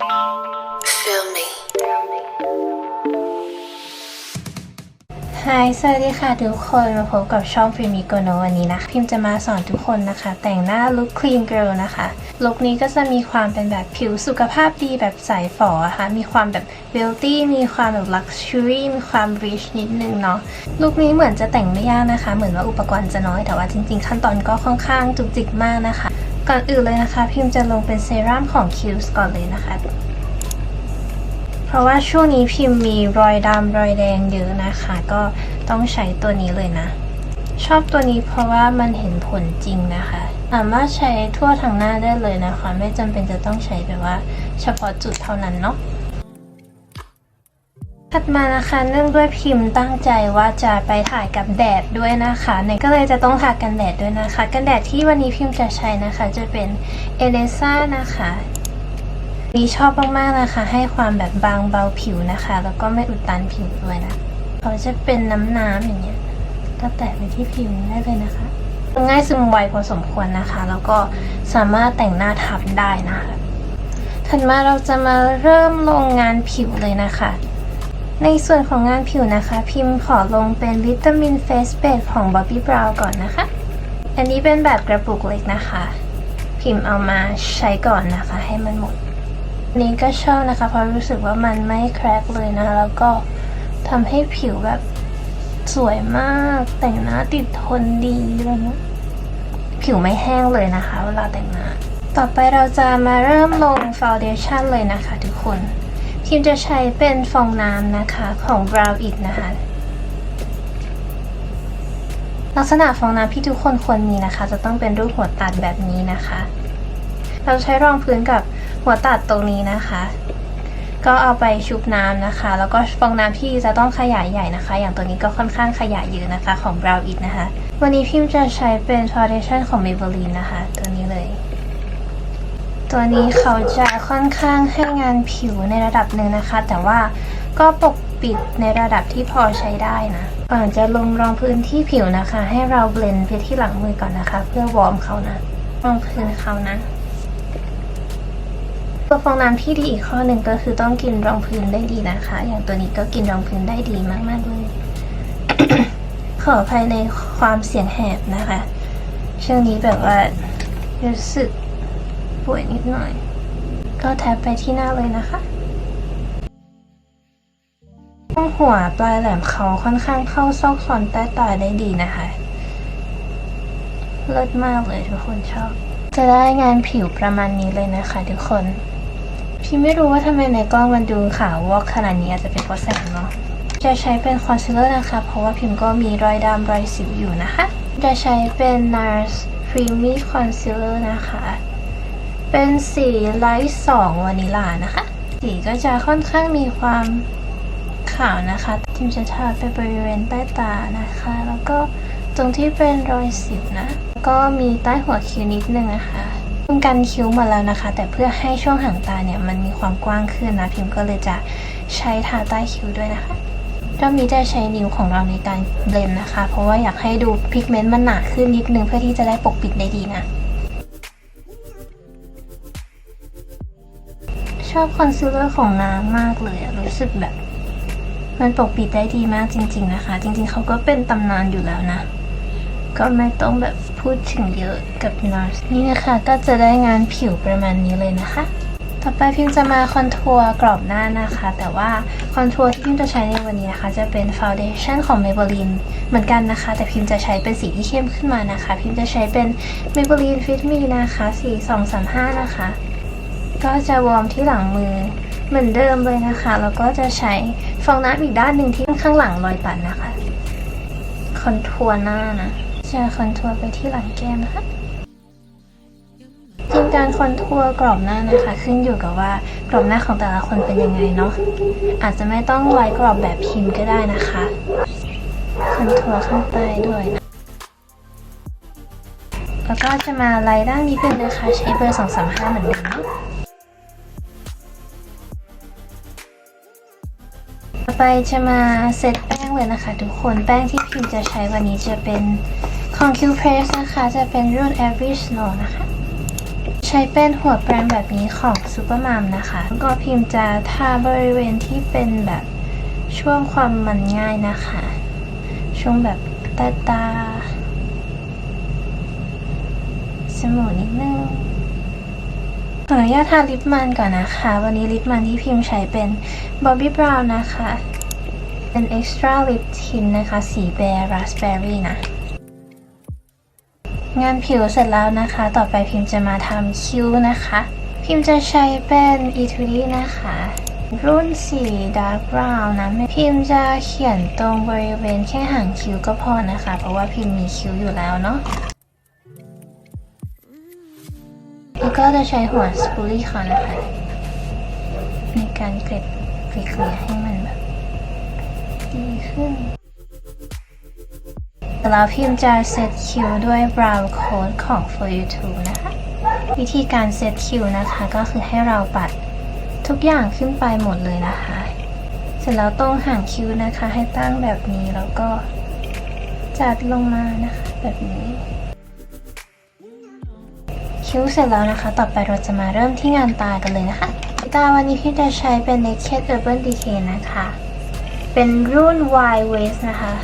Feel me. ฮายสวัสดีค่ะทุกคน มาพบกับช่องฟิมิโกโนวันนี้นะคะ พิมจะมาสอนทุกคนนะคะ แต่งหน้าลุคคลีนเกิ l นะคะ ลุคนี้ก็จะมีความเป็นแบบผิวสุขภาพดีแบบใสฝออะค่ะมีความแบบเบลตี้ มีความแบบลักชัวรี่ มีความริชนิดนึงเนาะ ลุคนี้เหมือนจะแต่งไม่ยากนะคะ เหมือนว่าอุปกรณ์จะน้อย แต่ว่าจริงๆ ขั้นตอนก็ค่อนข้างจุกจิกมากนะคะ ก่อนอื่นเลยนะคะ พิมจะลงเป็นเซรั่มของคิวส์ก่อนเลยนะคะ เพราะว่าช่วงนี้พิมพ์มีรอยดำรอยแดงเยอะนะคะ ก็ต้องใช้ตัวนี้เลยนะ ชอบตัวนี้เพราะว่ามันเห็นผลจริงนะคะสามารถใช้ทั่วทั้งหน้าได้เลยนะคะ ไม่จำเป็นจะต้องใช้แบบว่า เฉพาะจุดเท่านั้นเนาะ ถัดมานะคะเนื่องด้วยพิมพ์ตั้งใจว่าจะไปถ่ายกับแดดด้วยนะคะในก็เลยจะต้องทากันแดดด้วยนะคะ กันแดดที่วันนี้พิมพ์จะใช้นะคะ จะเป็นเอเลซ่านะคะนี่ชอบมากๆนะคะ ให้ความแบบบางเบาผิวนะคะ แล้วก็ไม่อุดตันผิวด้วยนะเขาจะเป็นน้ำน้ำๆอย่างเงี้ยก็แตะไปที่ผิวได้เลยนะคะ ง่ายซึมไวพอสมควรนะคะ แล้วก็สามารถแต่งหน้าทับได้นะคะถัดมาเราจะมาเริ่มลงงานผิวเลยนะคะ ในส่วนของงานผิวนะคะ พิมพ์ขอลงเป็นวิตามินเฟสเบสของ Bobbi Brown ก่อนนะคะ อันนี้เป็นแบบกระปุกเล็กนะคะ พิมพ์เอามาใช้ก่อนนะคะ ให้มันหมดนี้ก็ชอบนะคะ เพราะรู้สึกว่ามันไม่แครกเลยนะ แล้วก็ทำให้ผิวแบบสวยมากแต่งหน้าติดทนดีอะไรเงี้ยผิวไม่แห้งเลยนะคะ เวลาแต่งหน้า ต่อไปเราจะมาเริ่มลงฟ u n เดชั่นเลยนะคะทุกคน พิมจะใช้เป็นฟองน้ำนะคะของ Brow It นะคะ ลักษณะฟองน้ำที่ทุกคนควรมีนะคะ จะต้องเป็นรูปหัวตัดแบบนี้นะคะ เราใช้รองพื้นกับหัวตัดตรงนี้นะคะ ก็เอาไปชุบน้ำนะคะ แล้วก็ฟองน้ำที่จะต้องขยายใหญ่นะคะ อย่างตัวนี้ก็ค่อนข้างขยายเยอะนะคะของ Brow It นะคะ วันนี้พิมจะใช้เป็น Foundation ของ Maybelline นะคะ ตัวนี้เขาจะค่อนข้างให้งานผิวในระดับหนึ่งนะคะ แต่ว่าก็ปกปิดในระดับที่พอใช้ได้นะก่อนจะลงรองพื้นที่ผิวนะคะ ให้เราเบลนด์ไปที่หลังมือก่อนนะคะ เพื่อวอร์มเขานะรองพื้นเขานะตัวฟองน้ำที่ดีอีกข้อหนึ่งก็คือต้องกินรองพื้นได้ดีนะคะ อย่างตัวนี้ก็กินรองพื้นได้ดีมากๆเลยขออภัยในความเสียงแหบนะคะ ช่วงนี้แบบว่ารู้สึก ป่วยนิดหน่อย ก็แทบไปที่หน้าเลยนะคะช่วงหัวปลายแหลมเขาค่อนข้างเข้าซอกซอนใต้ตาได้ดีนะคะเลิศมากเลยทุกคนชอบ จะได้งานผิวประมาณนี้เลยนะคะทุกคน พี่ไม่รู้ว่าทำไมในกล้องมันดูขาววอกขนาดนี้อาจจะเป็นเพราะแสงเนาะจะใช้เป็นคอนซีลเลอร์นะคะ เพราะว่าพิมก็มีรอยดำรอยสิวอยู่นะคะ จะใช้เป็น NARS Creamy Concealer นะคะ เป็นสีไลท์สองวานิลานะคะ สีก็จะค่อนข้างมีความขาวนะคะทิมจะทาไปบริเวณใต้ตานะคะ แล้วก็ตรงที่เป็นรอยสิวนะ ก็มีใต้หัวคิ้วนิดนึงนะคะพิมกันคิ้วมาแล้วนะคะ แต่เพื่อให้ช่วงหางตาเนี่ยมันมีความกว้างขึ้นนะพิมก็เลยจะใช้ทาใต้คิ้วด้วยนะคะรอบนี้จะใช้นิ้วของเราในการเบลนนะคะ เพราะว่าอยากให้ดูพิกเมนต์มันหนาขึ้นนิดนึงเพื่อที่จะได้ปกปิดได้ดีนะ ชอบคอนซีลเลอร์ของน้ำมากเลยอะรู้สึกแบบ มันปกปิดได้ดีมากจริง ๆ นะคะ จริง ๆเขาก็เป็นตำนานอยู่แล้วนะ ก็ไม่ต้องแบบพูดถึงเยอะกับนอร์สนี่นะคะก็จะได้งานผิวประมาณนี้เลยนะคะ ต่อไปพิมจะมาคอนทัวร์กรอบหน้านะคะ แต่ว่าคอนทัวร์ที่พิมจะใช้ในวันนี้นะคะ จะเป็นฟ u n เดชั่นของ Maybelline เหมือนกันนะคะ แต่พิมจะใช้เป็นสีที่เข้มขึ้นมานะคะ พิมจะใช้เป็น Maybelline Fit Me นะคะสี235 นะคะ ก็จะวอร์มที่หลังมือ เหมือนเดิมเลยนะคะ แล้วก็จะใช้ฟองน้ำอีกด้านหนึ่งที่ข้างหลังรอยตัดนะคะ คอนทัวร์หน้านะจะคอนทัวร์ไปที่หลังแก้มนะคะจริงการคอนทัวร์กรอบหน้านะคะ ขึ้นอยู่กับว่ากรอบหน้าของแต่ละคนเป็นยังไงเนาะอาจจะไม่ต้องไว้กรอบแบบพิมพ์ก็ได้นะคะคอนทัวร์ข้างใต้ด้วยนะแล้วก็จะมาไล่ด้านนี้เป็นนะคะ ใช้เบอร์235เหมือนเดิมเนาะ ไปจะมาเซตแป้งเลยนะคะ ทุกคนแป้งที่พิมจะใช้วันนี้จะเป็นของ Q Press นะคะ จะเป็นรุ่น Average Snow นะคะ ใช้เป็นหัวแปรงแบบนี้ของซูเปอร์มัมนะคะแล้วก็พิมพ์จะทาบริเวณที่เป็นแบบช่วงความมันง่ายนะคะ ช่วงแบบตาตาจมูกนิดนึงขออนุญาตทาลิปมันก่อนนะคะ วันนี้ลิปมันที่พิมพ์ใช้เป็น Bobbi Brown นะคะ เป็น Extra Lip Tint นะคะ สีแบร์ Raspberry นะ งานผิวเสร็จแล้วนะคะ ต่อไปพิมพ์จะมาทำคิ้วนะคะ พิมพ์จะใช้เป็น e t u d i นะคะ รุ่นสี dark brown นะ พิมพ์จะเขียนตรงบริเวณแค่หางคิ้วก็พอนะคะ เพราะว่าพิมพ์มีคิ้วอยู่แล้วเนาะแล้วก็จะใช้หัวสปูลี่เขานะคะ ในการเกล็ดเกลี่ยให้มันแบบ ดีขึ้น แล้วพิมพ์จะเซตคิวด้วย brown coat ของ for you to นะคะ วิธีการเซตคิวนะคะก็คือให้เราปัดทุกอย่างขึ้นไปหมดเลยนะคะ เสร็จแล้วตรงห่างคิวนะคะ ให้ตั้งแบบนี้แล้วก็จัดลงมานะคะแบบนี้คิ้วเสร็จแล้วนะคะ ต่อไปเราจะมาเริ่มที่งานตากันเลยนะคะ ตาวันนี้พี่จะใช้เป็น Naked Urban Decay นะคะ เป็นรุ่น wide waist นะคะ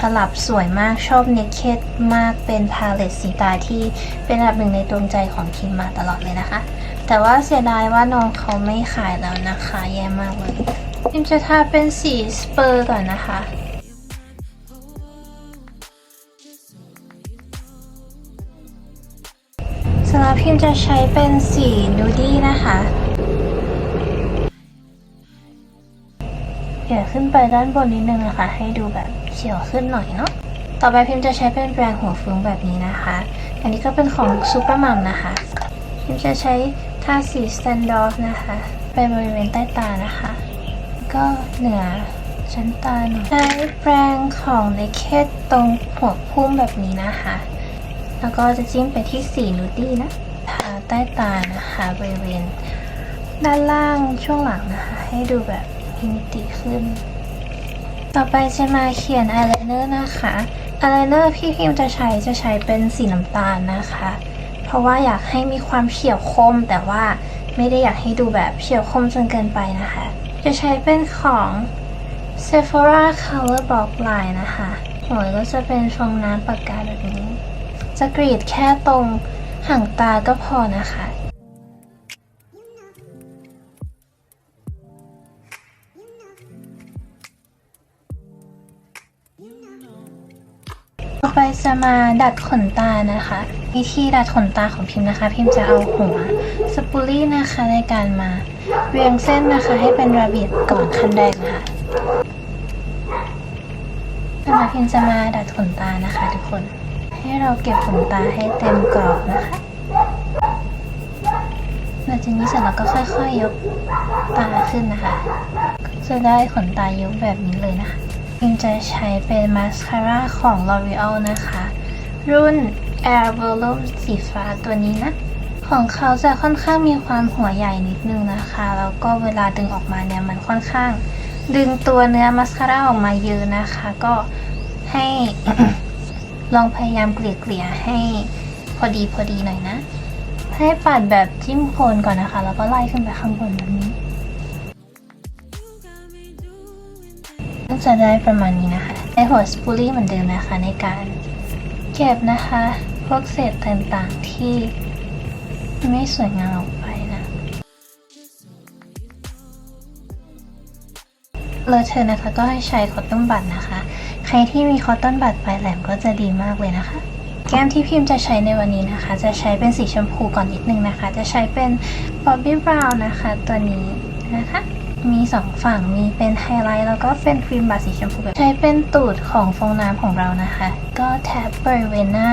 ตลับสวยมากชอบ Naked มากเป็นพาเลตสีตาที่เป็นอันดับหนึ่งในดวงใจของพิมมาตลอดเลยนะคะ แต่ว่าเสียดายว่าน้องเขาไม่ขายแล้วนะคะ แย่มากเลยพิมจะทาเป็นสีสเปอร์ก่อนนะคะสำหรับพิมจะใช้เป็นสีนูดี้นะคะ เดี๋ยขึ้นไปด้านบนนิดนึงนะคะ ให้ดูแบบเขียวขึ้นหน่อยเนาะต่อไปพิมจะใช้เป็นแปรงหัวฟุ้งแบบนี้นะคะ อันนี้ก็เป็นของซูเปอร์มัมนะคะ พิมจะใช้ทาสีสแตนดอฟนะคะ ไปบริเวณใต้ตานะคะ ก็เหนือชั้นตาหน่อยใช้แปรงของ Naked ตรงหัวพุ่มแบบนี้นะคะ แล้วก็จะจิ้มไปที่สีนูดี้นะทาใต้ตานะคะบริเวณด้านล่างช่วงหลังนะคะ ให้ดูแบบ มีมิติขึ้น ต่อไปจะมาเขียนอายไลเนอร์นะคะอายไลเนอร์พี่พิมจะใช้จะใช้เป็นสีน้ำตาลนะคะ เพราะว่าอยากให้มีความเฉียวคมแต่ว่าไม่ได้อยากให้ดูแบบเฉียวคมจนเกินไปนะคะ จะใช้เป็นของ Sephora Color Block Line นะคะหัวก็จะเป็นฟองน้ำปากกาแบบนี้ จะกรีดแค่ตรงห่างตาก็พอนะคะ ไปจะมาดัดขนตานะคะ วิธีดัดขนตาของพิมพ์นะคะ พิมพ์จะเอาหัวสปูลี่นะคะในการมาเรียงเส้นนะคะ ให้เป็นระเบียบก่อนขั้นแรกนะคะต่อมาพิมพ์จะมาดัดขนตานะคะทุกคน ให้เราเก็บขนตาให้เต็มกรอบนะคะหลังจากนี้เสร็จเราก็ค่อยๆยกตาขึ้นนะคะ จะได้ขนตายกแบบนี้เลยนะคะ พิมจะใช้เป็นมาสคาร่าของ L'Oreal นะคะ รุ่น Air Volume สีฟ้าตัวนี้นะ ของเขาจะค่อนข้างมีความหัวใหญ่นิดนึงนะคะ แล้วก็เวลาดึงออกมาเนี่ยมันค่อนข้าง ดึงตัวเนื้อมาสคาร่าออกมาเยอะนะคะ ก็ให้ลองพยายามเกลี่ยๆให้พอดีพอดีหน่อยนะ ให้ปัดแบบจิ้มโคนก่อนนะคะ แล้วก็ไล่ขึ้นไปข้างบนแบบนี้ ก็จะได้ประมาณนี้นะคะในหัวสปูลี่เหมือนเดิมนะคะในการเก็บนะคะ พวกเศษต่างๆที่ไม่สวยงามออกไปนะเลอเทอนะคะก็ให้ใช้คอตตอนบัดนะคะ ใครที่มีคอตตอนบัดปลายแหลมก็จะดีมากเลยนะคะแก้มที่พิมพ์จะใช้ในวันนี้นะคะ จะใช้เป็นสีชมพูก่อนนิดนึงนะคะ จะใช้เป็น Bobbi Brown นะคะ ตัวนี้นะคะ มีสองฝั่งมีเป็นไฮไลท์แล้วก็เป็นครีมบัตสีชมพูแบบใช้เป็นตูดของฟองน้ำของเรานะคะ ก็แท็บบริเวณหน้า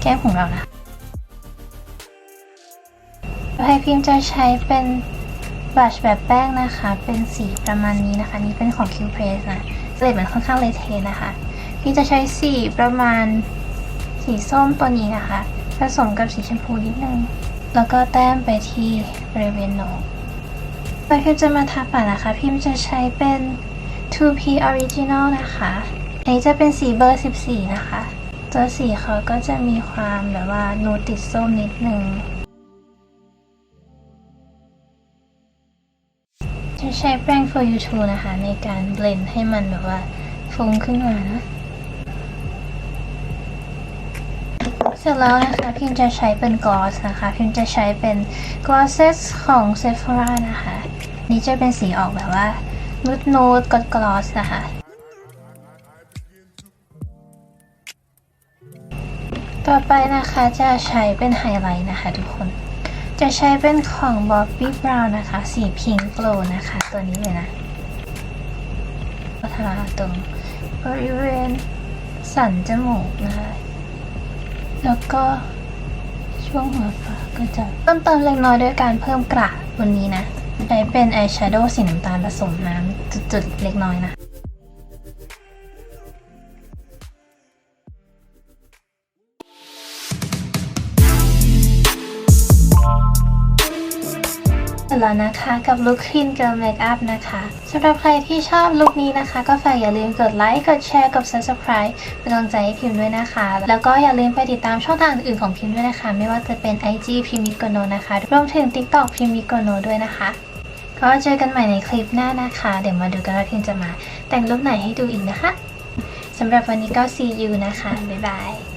แก้มของเรานะคะให้พิมจะใช้เป็นบลัชแบบแป้งนะคะ เป็นสีประมาณนี้นะคะ นี่เป็นของ Q Press นะเกรดมันค่อนข้างเลเทนะคะพี่จะใช้สีประมาณสีส้มตัวนี้นะคะ ผสมกับสีชมพูนิดนึง แล้วก็แต้มไปที่บริเวณโหนก ปาคิมจะมาทาปากนะคะ พิมจะใช้เป็น 2P Original นะคะอันนี้จะเป็นสีเบอร์ 14 นะคะ ตัวสีเขาก็จะมีความแบบว่านูติดส้มนิดนึงจะใช้แป้ง for you too นะคะ ในการเบลนให้มันแบบว่าฟุ้งขึ้นมานะเสร็จแล้วนะคะพิมจะใช้เป็นกอสนะคะ พิมจะใช้เป็นกอสเซสของเซฟ h o r a นะคะ นี่จะเป็นสีออกแบบว่านูดนูดกดกลอสนะคะต่อไปนะคะจะใช้เป็นไฮไลท์นะคะทุกคน จะใช้เป็นของ Bobbi Brown นะคะ สี Pink Glow นะคะ ตัวนี้เลยนะก็ทาตรงบริเวณสันจมูกนะคะ แล้วก็ช่วงหัวฟาก็จะเพิ่มเติมเล็กน้อยด้วยการเพิ่มกระบนนี้นะ ใช้เป็นอายแชโดว์สีน้ำตาลผสมน้ำจุดๆ เล็กน้อยนะเสร็จแล้วนะคะกับลุคคลีนเกิร์ลเมคอัพนะคะสำหรับใครที่ชอบลุคนี้นะคะ ก็ฝากอย่าลืมกดไลค์กดแชร์กด subscribe เป็นกำลังใจให้พิมพ์ด้วยนะคะ แล้วก็อย่าลืมไปติดตามช่องทางอื่นๆของพิมพ์ด้วยนะคะ ไม่ว่าจะเป็น IG พิมมิโกโนนะคะรวมถึง TikTok พิมมิโกโนด้วยนะคะ ก็เจอกันใหม่ในคลิปหน้านะคะ เดี๋ยวมาดูกันว่าพิมจะมาแต่งลุคไหนให้ดูอีกนะคะสำหรับวันนี้ก็ see you นะคะ บ๊ายบาย